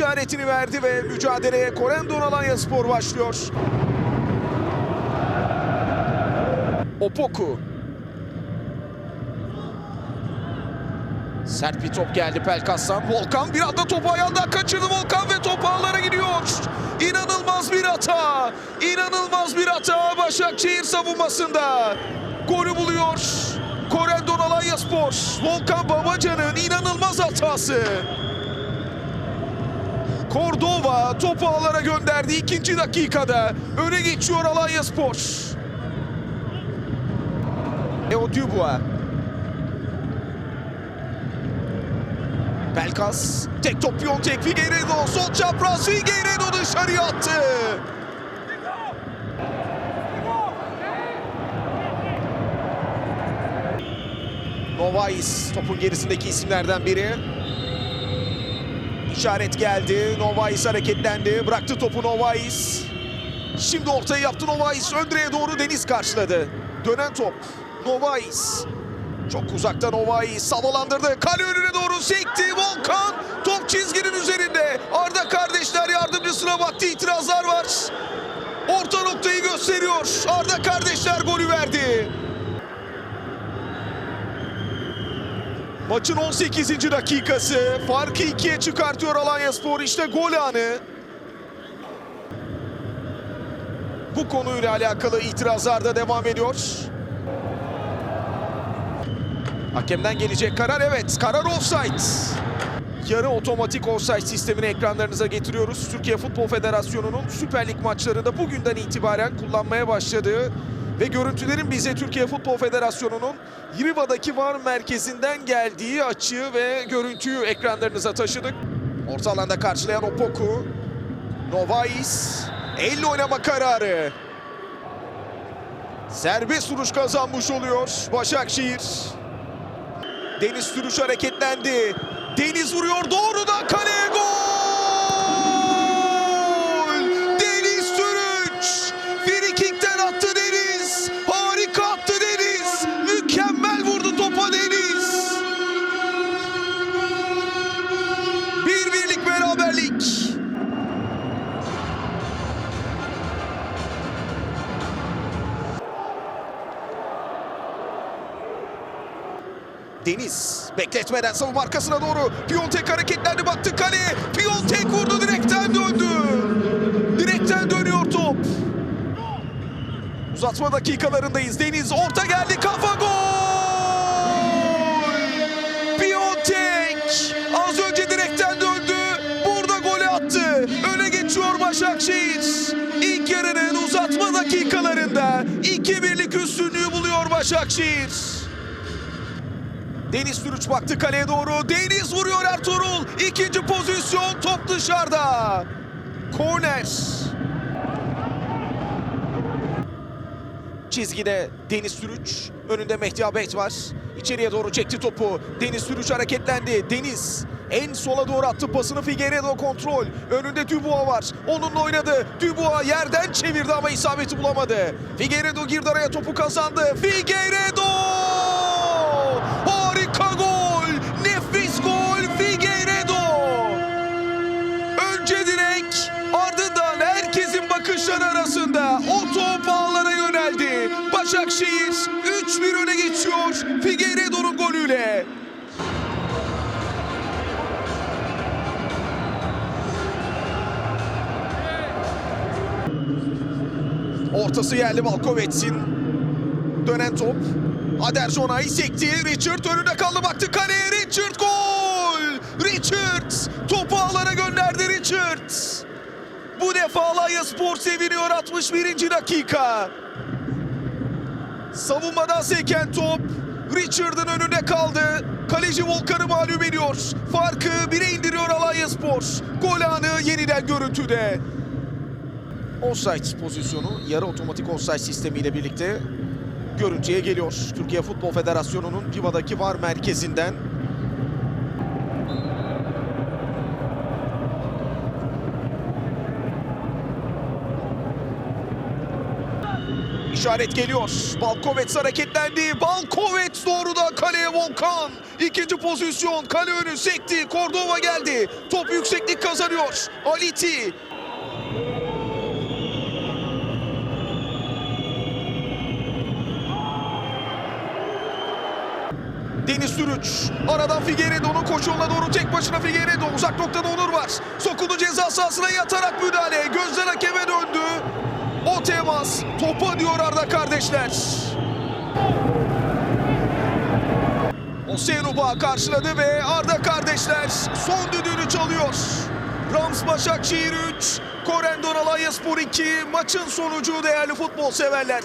işaretini verdi ve mücadeleye Korendon Alanya Spor başlıyor. Opoku. Sert bir top geldi Pelkas'tan. Volkan bir anda topu ayağından kaçırdı Volkan ve top ağlara gidiyor. İnanılmaz bir hata. İnanılmaz bir hata Başakşehir savunmasında. Golü buluyor. Korendon Alanya Spor. Volkan Babacan'ın inanılmaz hatası. Cordova topu ağlara gönderdi ikinci dakikada. Öne geçiyor Alanya Spor. Leo Dubois. Pelkas. Tek top Piontek Figueiredo. Sol çapraz Figueiredo dışarıya attı. Novais topun gerisindeki isimlerden biri. İşaret geldi. Novais hareketlendi. Bıraktı topu Novais. Şimdi ortaya yaptı Novais. Ön direğe doğru Deniz karşıladı. Dönen top. Novais. Çok uzakta Novais havalandırdı. Kale önüne doğru sekti. Volkan top çizginin üzerinde. Arda kardeşler yardımcısına baktı. İtirazlar var. Orta noktayı gösteriyor. Arda kardeşler Maçın 18. dakikası. Farkı ikiye çıkartıyor Alanya Spor. İşte gol anı. Bu konuyla alakalı itirazlar da devam ediyor. Hakemden gelecek karar evet. Karar offside. Yarı otomatik offside sistemini ekranlarınıza getiriyoruz. Türkiye Futbol Federasyonu'nun Süper Lig maçlarında bugünden itibaren kullanmaya başladığı ve görüntülerin bize Türkiye Futbol Federasyonu'nun Riva'daki VAR merkezinden geldiği açı ve görüntüyü ekranlarınıza taşıdık. Orta alanda karşılayan Opoku. Novais. Elle oynama kararı. Serbest vuruş kazanmış oluyor Başakşehir. Deniz Sürüş hareketlendi. Deniz vuruyor doğrudan kaleye gol! Deniz bekletmeden savunma arkasına doğru Piontek hareketlendi baktı kaleye. Piontek vurdu direkten döndü. Direkten dönüyor top. Uzatma dakikalarındayız. Deniz orta geldi kafa gol. Piontek az önce direkten döndü. Burada golü attı. Öne geçiyor Başakşehir. İlk yarının uzatma dakikalarında 2-1'lik üstünlüğü buluyor Başakşehir. Deniz Sürüç baktı kaleye doğru. Deniz vuruyor Ertuğrul. İkinci pozisyon top dışarıda. Korner. Çizgide Deniz Sürüç. Önünde Mehdi Abet var. İçeriye doğru çekti topu. Deniz Sürüç hareketlendi. Deniz en sola doğru attı pasını Figueiredo kontrol. Önünde Dubois var. Onunla oynadı. Dubois yerden çevirdi ama isabeti bulamadı. Figueiredo girdi araya topu kazandı. Figueiredo! Bakışları arasında o top ağlara yöneldi. Başakşehir 3-1 öne geçiyor Figueiredo'nun golüyle. Ortası yerli Malkovets'in. Dönen top. Ader Jonay sekti. Richard önünde kaldı baktı kaleye. Richard gol! Richard topu ağlara gönderdi Richard. Bu defa Alanya Spor seviniyor 61. dakika. Savunmadan seken top Richard'ın önünde kaldı. Kaleci Volkan'ı mağlup ediyor. Farkı bire indiriyor Alanya Spor. Gol anı yeniden görüntüde. Offside pozisyonu yarı otomatik offside sistemiyle birlikte görüntüye geliyor. Türkiye Futbol Federasyonu'nun Riva'daki VAR merkezinden. İşaret geliyor. Balkovets hareketlendi. Balkovets doğrudan kaleye Volkan. İkinci pozisyon. Kale önü sekti. Cordova geldi. Top yükseklik kazanıyor. Aliti. Deniz Sürüç. Aradan Figueiredo'nun koşuğuna doğru tek başına Figueiredo. Uzak noktada Onur var. Sokuldu ceza sahasına yatarak müdahale. Gözler hakeme döndü. O temas. Topa diyor Arda kardeşler. Osenuba karşıladı ve Arda kardeşler son düdüğünü çalıyor. Rams Başakşehir 3, Korendon Alanyaspor 2 maçın sonucu değerli futbol severler.